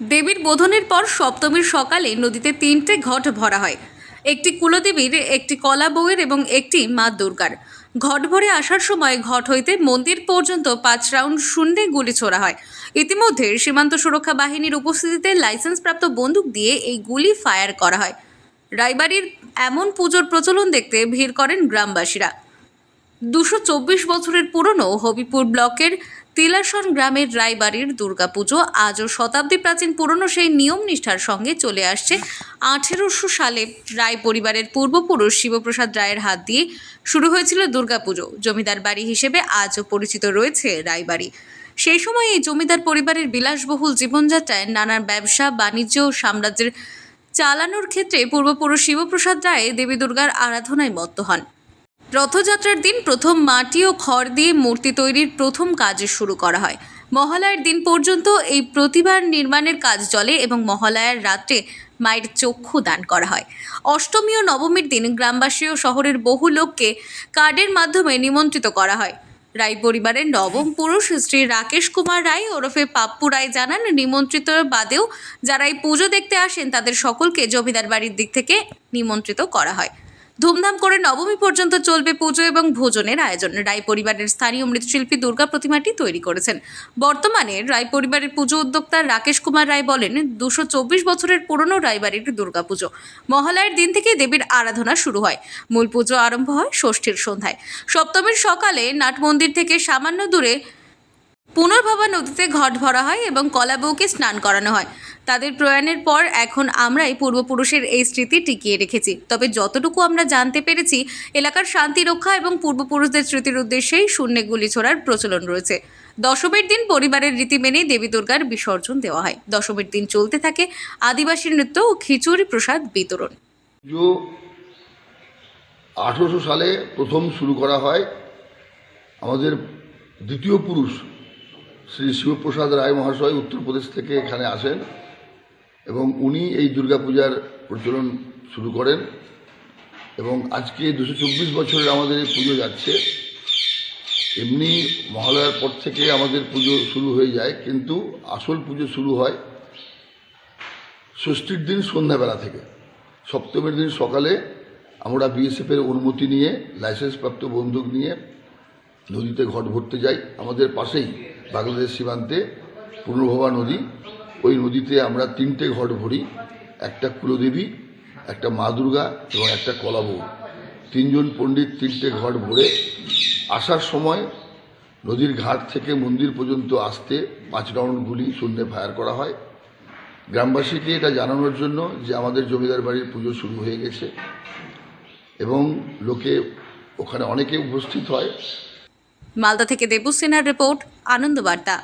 দেবীর বোধনের পর সপ্তমীর সকালে নদীতে তিনটে ঘট ভরা হয়। একটি কুলদেবীর, একটি কলা বউয়ের এবং একটি মা দুর্গার। ঘট ভরে আসার সময় ঘট হইতে মন্দির পর্যন্ত পাঁচ রাউন্ড শূন্যে গুলি ছোড়া হয়। ইতিমধ্যে সীমান্ত সুরক্ষা বাহিনীর উপস্থিতিতে লাইসেন্সপ্রাপ্ত বন্দুক দিয়ে এই গুলি ফায়ার করা হয়। রায়বাড়ির এমন পুজোর প্রচলন দেখতে ভিড় করেন গ্রামবাসীরা। দুশো চব্বিশ বছরের পুরনো হবিপুর ব্লকের তিলাসন গ্রামের রায়বাড়ির দুর্গাপুজো আজও শতাব্দী প্রাচীন পুরনো সেই নিয়ম নিষ্ঠার সঙ্গে চলে আসছে। আঠেরোশো সালে রায় পরিবারের পূর্বপুরুষ শিবপ্রসাদ রায়ের হাত দিয়ে শুরু হয়েছিল দুর্গাপুজো। জমিদার বাড়ি হিসেবে আজও পরিচিত রয়েছে রায়বাড়ি। সেই সময় এই জমিদার পরিবারের বিলাসবহুল জীবনযাত্রায় নানান ব্যবসা, বাণিজ্য ও সাম্রাজ্যের চালানোর ক্ষেত্রে পূর্বপুরুষ শিবপ্রসাদ রায় দেবী দুর্গার আরাধনায় মত্ত হন। রথযাত্রার দিন প্রথম মাটি ও খড় দিয়ে মূর্তি তৈরির প্রথম কাজ শুরু করা হয়। মহালয়ার দিন পর্যন্ত এই প্রতিভার নির্মাণের কাজ চলে এবং মহালয়ার রাত্রে মায়ের চক্ষু দান করা হয়। অষ্টমী ও নবমীর দিন গ্রামবাসী ও শহরের বহু লোককে কার্ডের মাধ্যমে নিমন্ত্রিত করা হয়। রায় পরিবারের নবম পুরুষ শ্রী রাকেশ কুমার রায় ওরফে পাপ্পু রায় জানান, নিমন্ত্রিত বাদেও যারা এই পুজো দেখতে আসেন, তাদের সকলকে জমিদার বাড়ির দিক থেকে নিমন্ত্রিত করা হয়। ধুমধাম করে নবমী পর্যন্ত চলবে পুজো এবং ভোজনের আয়োজন। রায় পরিবারের স্থানীয় মৃৎশিল্পী দুর্গা প্রতিমাটি তৈরি করেছেন। বর্তমানে রায় পরিবারের পুজো উদ্যোক্তা রাকেশ কুমার রায় বলেন, দুশো চব্বিশ বছরের পুরনো রায়বাড়ির দুর্গাপুজো। মহালয়ের দিন থেকে দেবীর আরাধনা শুরু হয়। মূল পুজো আরম্ভ হয় ষষ্ঠীর সন্ধ্যায়। সপ্তমীর সকালে নাট মন্দির থেকে সামান্য দূরে পুনর্ভবা নদীতে ঘট ভরা হয় এবং কলাবউকে স্নান করানো হয়। তাদের প্রয়াণের পর এখন আমরাই পূর্বপুরুষের এই স্মৃতি টিকিয়ে রেখেছি। তবে যতটুকু আমরা জানতে পেরেছি, এলাকার শান্তি রক্ষা এবং পূর্বপুরুষদের স্মৃতির উদ্দেশ্যেই শূন্যে গুলি ছোড়ার প্রচলন রয়েছে। দশমীর দিন পরিবারের রীতি মেনেই দেবী দুর্গার বিসর্জন দেওয়া হয়। দশমীর দিন চলতে থাকে আদিবাসী নৃত্য ও খিচুড়ি প্রসাদ বিতরণ। আঠেরোশো সালে প্রথম শুরু করা হয়। আমাদের দ্বিতীয় পুরুষ শ্রী শিবপ্রসাদ রায় মহাশয় উত্তরপ্রদেশ থেকে এখানে আসেন। এবং উনি এই দুর্গাপূজার প্রচলন শুরু করেন এবং আজকে দুশো চব্বিশ বছরের আমাদের এই পুজো যাচ্ছে। এমনি মহালয়ার পর থেকে আমাদের পুজো শুরু হয়ে যায়, কিন্তু আসল পুজো শুরু হয় ষষ্ঠীর দিন সন্ধ্যাবেলা থেকে। সপ্তমীর দিন সকালে আমরা বিএসএফের অনুমতি নিয়ে, লাইসেন্সপ্রাপ্ত বন্দুক নিয়ে নদীতে ঘট ভরতে যাই। আমাদের পাশেই বাংলাদেশ সীমান্তে পুনর্ভবা নদী। ওই নদীতে আমরা তিনটে ঘট ভরি, একটা কুলদেবী, একটা মা দুর্গা এবং একটা কলাবউ তিনজন পণ্ডিত তিনটে ঘট ভরে আসার সময় নদীর ঘাট থেকে মন্দির পর্যন্ত আসতে পাঁচ রাউন্ড গুলি শূন্যে ফায়ার করা হয়। গ্রামবাসীকে এটা জানানোর জন্য যে আমাদের জমিদার বাড়ির পুজো শুরু হয়ে গেছে এবং লোকে ওখানে অনেকে উপস্থিত হয়। মালদা থেকে দেবু সিনহার রিপোর্ট আনন্দবার্তা